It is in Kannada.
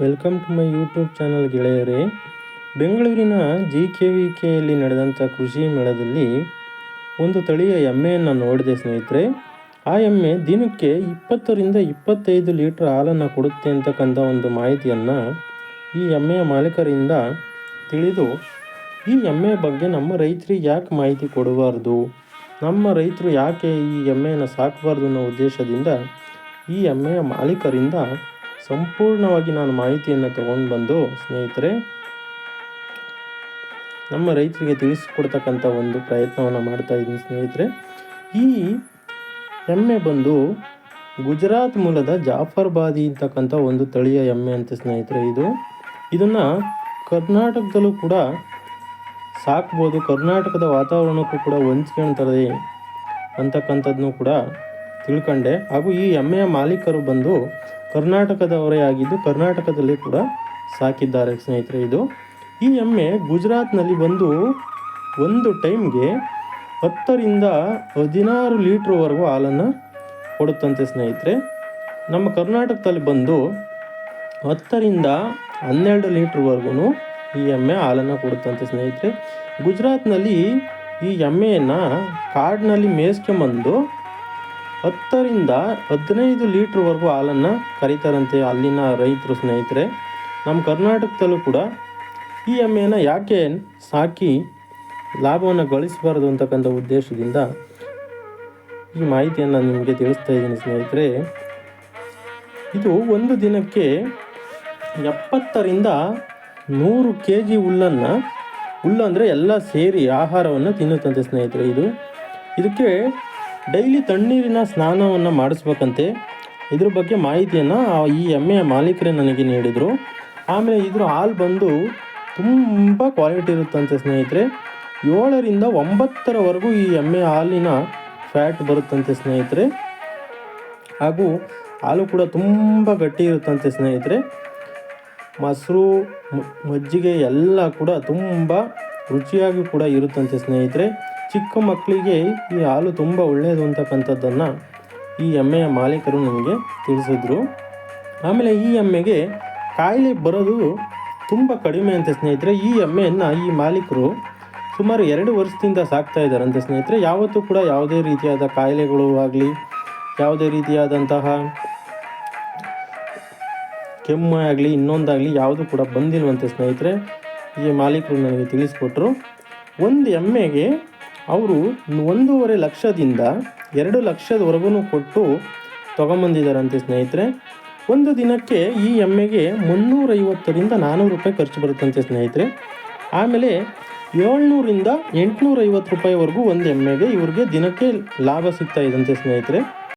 Welcome to my YouTube channel ಗೆಳೆಯರೇ. ಬೆಂಗಳೂರಿನ ಜಿ ಕೆ ವಿ ಕೆಯಲ್ಲಿ ನಡೆದಂಥ ಕೃಷಿ ಮೇಳದಲ್ಲಿ ಒಂದು ತಳಿಯ ಎಮ್ಮೆಯನ್ನು ನೋಡಿದೆ ಸ್ನೇಹಿತರೆ. ಆ ಎಮ್ಮೆ ದಿನಕ್ಕೆ ಇಪ್ಪತ್ತರಿಂದ ಇಪ್ಪತ್ತೈದು ಲೀಟ್ರ್ ಹಾಲನ್ನು ಕೊಡುತ್ತೆ ಅಂತಕ್ಕಂಥ ಒಂದು ಮಾಹಿತಿಯನ್ನು ಈ ಎಮ್ಮೆಯ ಮಾಲೀಕರಿಂದ ತಿಳಿದು, ಈ ಎಮ್ಮೆಯ ಬಗ್ಗೆ ನಮ್ಮ ರೈತರಿಗೆ ಯಾಕೆ ಮಾಹಿತಿ ಕೊಡಬಾರ್ದು? ನಮ್ಮ ರೈತರು ಯಾಕೆ ಈ ಎಮ್ಮೆಯನ್ನು ಸಾಕಬಾರ್ದು ಅನ್ನೋ ಉದ್ದೇಶದಿಂದ ಈ ಎಮ್ಮೆಯ ಮಾಲೀಕರಿಂದ ಸಂಪೂರ್ಣವಾಗಿ ನಾನು ಮಾಹಿತಿಯನ್ನು ತಗೊಂಡು ಬಂದು ಸ್ನೇಹಿತರೆ, ನಮ್ಮ ರೈತರಿಗೆ ತಿಳಿಸಿಕೊಡ್ತಕ್ಕಂಥ ಒಂದು ಪ್ರಯತ್ನವನ್ನು ಮಾಡ್ತಾ ಇದ್ದೀನಿ ಸ್ನೇಹಿತರೆ. ಈ ಎಮ್ಮೆ ಬಂದು ಗುಜರಾತ್ ಮೂಲದ ಜಾಫರ್ಬಾದಿ ಅಂತಕ್ಕಂಥ ಒಂದು ತಳಿಯ ಎಮ್ಮೆ ಅಂತ ಸ್ನೇಹಿತರೆ ಇದು. ಇದನ್ನು ಕರ್ನಾಟಕದಲ್ಲೂ ಕೂಡ ಸಾಕ್ಬೋದು. ಕರ್ನಾಟಕದ ವಾತಾವರಣಕ್ಕೂ ಕೂಡ ಹೊಂದ್ಕೊಳ್ತದೆ ಅಂತಕ್ಕಂಥದ್ದನ್ನು ಕೂಡ ತಿಳ್ಕೊಂಡೆ. ಹಾಗೂ ಈ ಎಮ್ಮೆಯ ಮಾಲೀಕರು ಬಂದು ಕರ್ನಾಟಕದವರೇ ಆಗಿದ್ದು ಕರ್ನಾಟಕದಲ್ಲಿ ಕೂಡ ಸಾಕಿದ್ದಾರೆ ಸ್ನೇಹಿತರೆ ಇದು. ಈ ಎಮ್ಮೆ ಗುಜರಾತ್ನಲ್ಲಿ ಬಂದು ಒಂದು ಟೈಮ್ಗೆ ಹತ್ತರಿಂದ ಹದಿನಾರು ಲೀಟ್ರ್ವರೆಗೂ ಹಾಲನ್ನು ಕೊಡುತ್ತಂತೆ ಸ್ನೇಹಿತರೆ. ನಮ್ಮ ಕರ್ನಾಟಕದಲ್ಲಿ ಬಂದು ಹತ್ತರಿಂದ ಹನ್ನೆರಡು ಲೀಟ್ರ್ವರೆಗೂ ಈ ಎಮ್ಮೆ ಹಾಲನ್ನು ಕೊಡುತ್ತಂತೆ ಸ್ನೇಹಿತರೆ. ಗುಜರಾತ್ನಲ್ಲಿ ಈ ಎಮ್ಮೆಯನ್ನು ಕಾಡಿನಲ್ಲಿ ಮೇಯ್ಸ್ಕೊಂಬಂದು ಹತ್ತರಿಂದ ಹದಿನೈದು ಲೀಟ್ರ್ವರೆಗೂ ಹಾಲನ್ನು ಕರೀತಾರಂತೆ ಅಲ್ಲಿನ ರೈತರು ಸ್ನೇಹಿತರೆ. ನಮ್ಮ ಕರ್ನಾಟಕದಲ್ಲೂ ಕೂಡ ಈ ಎಮ್ಮೆಯನ್ನು ಯಾಕೆ ಸಾಕಿ ಲಾಭವನ್ನು ಗಳಿಸಬಾರ್ದು ಅಂತಕ್ಕಂಥ ಉದ್ದೇಶದಿಂದ ಈ ಮಾಹಿತಿಯನ್ನು ನಿಮಗೆ ತಿಳಿಸ್ತಾ ಇದ್ದೀನಿ ಸ್ನೇಹಿತರೆ. ಇದು ಒಂದು ದಿನಕ್ಕೆ ಎಪ್ಪತ್ತರಿಂದ ನೂರು ಕೆ ಜಿ ಹುಲ್ಲನ್ನು, ಹುಲ್ಲು ಅಂದರೆ ಎಲ್ಲ ಸೇರಿ ಆಹಾರವನ್ನು ತಿನ್ನುತ್ತಂತೆ ಸ್ನೇಹಿತರೆ ಇದು. ಇದಕ್ಕೆ ಡೈಲಿ ತಣ್ಣೀರಿನ ಸ್ನಾನವನ್ನು ಮಾಡಿಸ್ಬೇಕಂತೆ. ಇದ್ರ ಬಗ್ಗೆ ಮಾಹಿತಿಯನ್ನು ಈ ಎಮ್ಮೆಯ ಮಾಲೀಕರೇ ನನಗೆ ನೀಡಿದರು. ಆಮೇಲೆ ಇದ್ರ ಹಾಲು ಬಂದು ತುಂಬ ಕ್ವಾಲಿಟಿ ಇರುತ್ತಂತೆ ಸ್ನೇಹಿತರೆ. ಏಳರಿಂದ ಒಂಬತ್ತರವರೆಗೂ ಈ ಎಮ್ಮೆ ಹಾಲಿನ ಫ್ಯಾಟ್ ಬರುತ್ತಂತೆ ಸ್ನೇಹಿತರೆ. ಹಾಗೂ ಹಾಲು ಕೂಡ ತುಂಬ ಗಟ್ಟಿ ಇರುತ್ತಂತೆ ಸ್ನೇಹಿತರೆ. ಮೊಸರು ಮಜ್ಜಿಗೆ ಎಲ್ಲ ಕೂಡ ತುಂಬ ರುಚಿಯಾಗಿ ಕೂಡ ಇರುತ್ತಂತೆ ಸ್ನೇಹಿತರೆ. ಚಿಕ್ಕ ಮಕ್ಕಳಿಗೆ ಈ ಹಾಲು ತುಂಬ ಒಳ್ಳೆಯದು ಅಂತಕ್ಕಂಥದ್ದನ್ನು ಈ ಎಮ್ಮೆಯ ಮಾಲೀಕರು ನಮಗೆ ತಿಳಿಸಿದ್ರು. ಆಮೇಲೆ ಈ ಎಮ್ಮೆಗೆ ಕಾಯಿಲೆ ಬರೋದು ತುಂಬ ಕಡಿಮೆ ಅಂತ ಸ್ನೇಹಿತರೆ, ಈ ಎಮ್ಮೆಯನ್ನು ಈ ಮಾಲೀಕರು ಸುಮಾರು ಎರಡು ವರ್ಷದಿಂದ ಸಾಕ್ತಾ ಇದ್ದಾರಂತೆ ಸ್ನೇಹಿತರೆ. ಯಾವತ್ತೂ ಕೂಡ ಯಾವುದೇ ರೀತಿಯಾದ ಕಾಯಿಲೆಗಳು ಆಗಲಿ, ಯಾವುದೇ ರೀತಿಯಾದಂತಹ ಕೆಮ್ಮು ಆಗಲಿ, ಇನ್ನೊಂದಾಗಲಿ ಯಾವುದು ಕೂಡ ಬಂದಿಲ್ವಂತೆ ಸ್ನೇಹಿತರೆ. ಈ ಮಾಲೀಕರು ನನಗೆ ತಿಳಿಸ್ಕೊಟ್ರು. ಒಂದು ಎಮ್ಮೆಗೆ ಅವರು ಒಂದೂವರೆ ಲಕ್ಷದಿಂದ ಎರಡು ಲಕ್ಷದವರೆಗೂ ಕೊಟ್ಟು ತೊಗೊಂಬಂದಿದ್ದಾರಂತೆ ಸ್ನೇಹಿತರೆ. ಒಂದು ದಿನಕ್ಕೆ ಈ ಎಮ್ಮೆಗೆ ಮುನ್ನೂರೈವತ್ತರಿಂದ ನಾನ್ನೂರು ರೂಪಾಯಿ ಖರ್ಚು ಬರುತ್ತಂತೆ ಸ್ನೇಹಿತರೆ. ಆಮೇಲೆ ಏಳ್ನೂರಿಂದ ಎಂಟುನೂರೈವತ್ತು ರೂಪಾಯಿವರೆಗೂ ಒಂದು ಎಮ್ಮೆಗೆ ಇವ್ರಿಗೆ ದಿನಕ್ಕೆ ಲಾಭ ಸಿಗ್ತಾ ಇದಂತೆ ಸ್ನೇಹಿತರೆ.